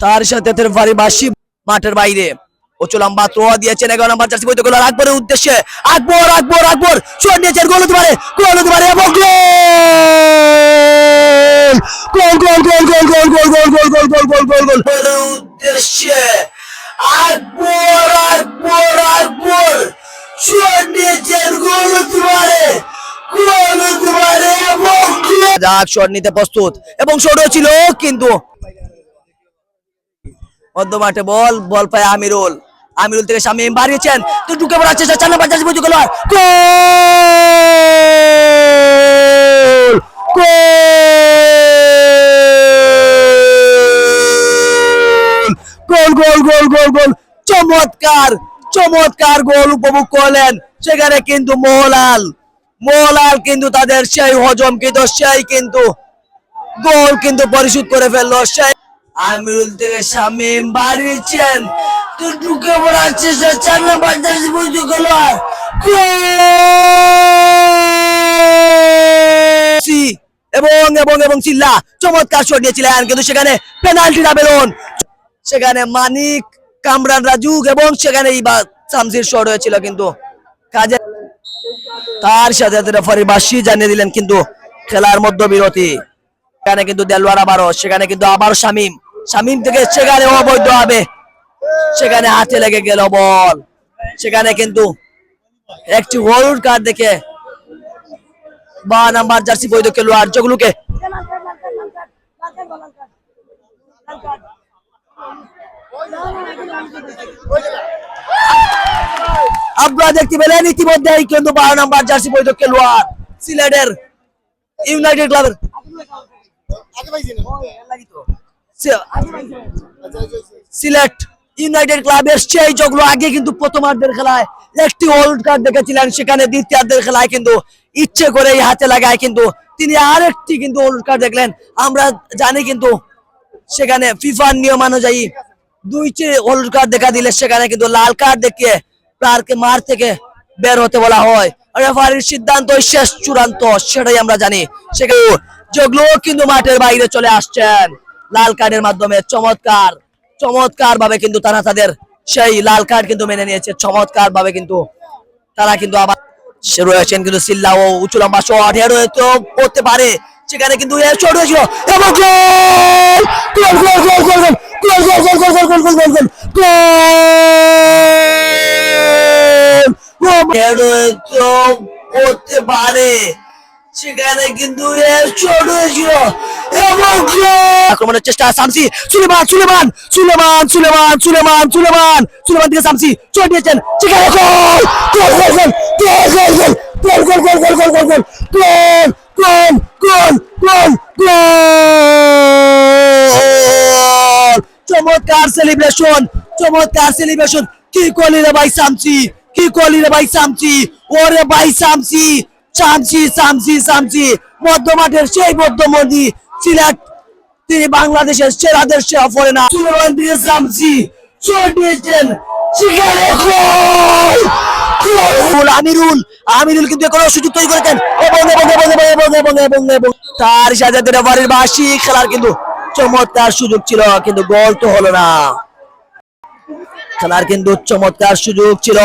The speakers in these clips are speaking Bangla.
তার সাথে তার বাড়ি বাসি মাঠের বাইরে প্রচুর লম্বা থ্রো দিয়েছেন এগারো নম্বর জার্সি বইতে গোল আকবরের উদ্দেশ্যে আকবর আকবর আকবর শট নিয়েছেন গোল হতে পারে গোল হতে পারে এবং গোল গোল গোল গোল গোল গোল গোল গোল গোল গোল গোল গোল গোল গোল উদ্দেশ্যে আকবর আকবর আকবর শট নিয়েছেন গোল হতে পারে গোল হতে পারে এবং শট নিতে প্রস্তুত এবং শটও ছিল কিন্তু মধ্য মাঠে বল বল পায় আমিরুল। আমিরুল থেকে শামীম বাড়িয়েছেন। তো ঢুকে পড়ার চেষ্টা চার নাম্বার জার্সি পর্যন্ত গোল। গোল! গোল! গোল গোল গোল গোল চমৎকার চমৎকার গোল উপভোগ করলেন। সেখানে কিন্তু মোহলাল। মোহলাল কিন্তু তাদের সেই হজম কিন্তু সেই কিন্তু গোল কিন্তু পরিশোধ করে ফেলল, সেই আমিরুল থেকে ঢুকে চার জার্সি পর্যন্ত গোল। এবং এবং এবং চিল্লা। চমৎকার শট নিয়েছিলেন কিন্তু সেখানে আবেদন সেখানে মানিক, কামরান, রাজুক এবং সেখানে ইবা শামসির শট হয়েছিল কিন্তু। কাজে তার সাথে রেফারি বাসি জানিয়ে দিলেন কিন্তু খেলার মধ্য বিরতি সেখানে কিন্তু দেলওয়ার আবারও, সেখানে কিন্তু আবারও শামিম। শামিম থেকে সেখানে অবৈধ হবে। সেখানে হাতে লেগে গেল বল। সেখানে কিন্তু একটি হলুদ কার্ড দেখে বা নাম্বার জার্সি বৈধ খেলোয়াড় যেগুলোকে আপনারা দেখতে পেলেন ইতিমধ্যেই কিন্তু বারো নাম্বার জার্সি বৈধ খেলোয়াড় সিলেটের ইউনাইটেড ক্লাবের সিলেট ইউনাইটেড ক্লাবের সেই যেগুলো আগে কিন্তু প্রথমার্ধের খেলায় একটি হলুদ কার্ড দেখেছিলেন। সেখানে দ্বিতীয়ার্ধের খেলায় কিন্তু ইচ্ছে করে এই হাতে লাগায় কিন্তু তিনি আরেকটি কিন্তু হলুদ কার্ড দেখলেন। আমরা জানি কিন্তু সেখানে ফিফার নিয়ম অনুযায়ী দুইটি হলুদ কার্ড দেখা দিলে সেখানে কিন্তু লাল কার্ড দেখিয়ে প্লেয়ারকে মার থেকে বের হতে বলা হয়। রেফারির সিদ্ধান্ত শেষ চূড়ান্ত, সেটাই আমরা জানি। সেখানে যেগুলো কিন্তু মাঠের বাইরে চলে আসছেন। লাল কার্ডের মাধ্যমে চমৎকার চমৎকার ভাবে কিন্তু তারা তাদের সেই লাল কার্ড কিন্তু মেনে নিয়েছে চমৎকার ভাবে কিন্তু তারা কিন্তু আবার রয়েছেন কিন্তু সিল্লা ও শট হেড তো করতে পারে সেখানে কিন্তু করতে পারে সেখানে কিন্তু হয়েছিল আক্রমণের চেষ্টা শামসি সুলেমান সুলেমান সুলেমান সুলেমান সুলেমান সুলেমান সুলেমান দিকে শামসি চোট দিয়েছেন সেখানে গোল গোল গোল গোল গোল গোল গোল গোল গোল গোল গোল গোল গোল গোল চমৎকার সেলিব্রেশন চমৎকার সেলিব্রেশন কি করলি রে ভাই শামসি কি করলি রে ভাই শামসি ওরে ভাই শামসি শামসি শামসি শামসি মধ্যমাঠের সেই মধ্যমণি সিলেট তিনি বাংলাদেশের সেরাদের সেরা না। খেলার কিন্তু চমৎকার সুযোগ ছিল, কিন্তু গোল তো হলো না। খেলার কিন্তু চমৎকার সুযোগ ছিল।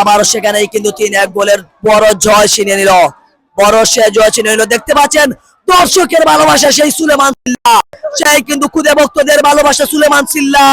আবার সেখানেই কিন্তু তিন এক গোলের বড় জয় ছিনিয়ে নিল। বড় জয় ছিনিয়ে নিল দেখতে পাচ্ছেন? দর্শকের ভালোবাসা সেই সুলেমান সিল্লা। সেই কিন্তু খুদে ভক্তদের ভালোবাসা সুলেমান সিল্লা।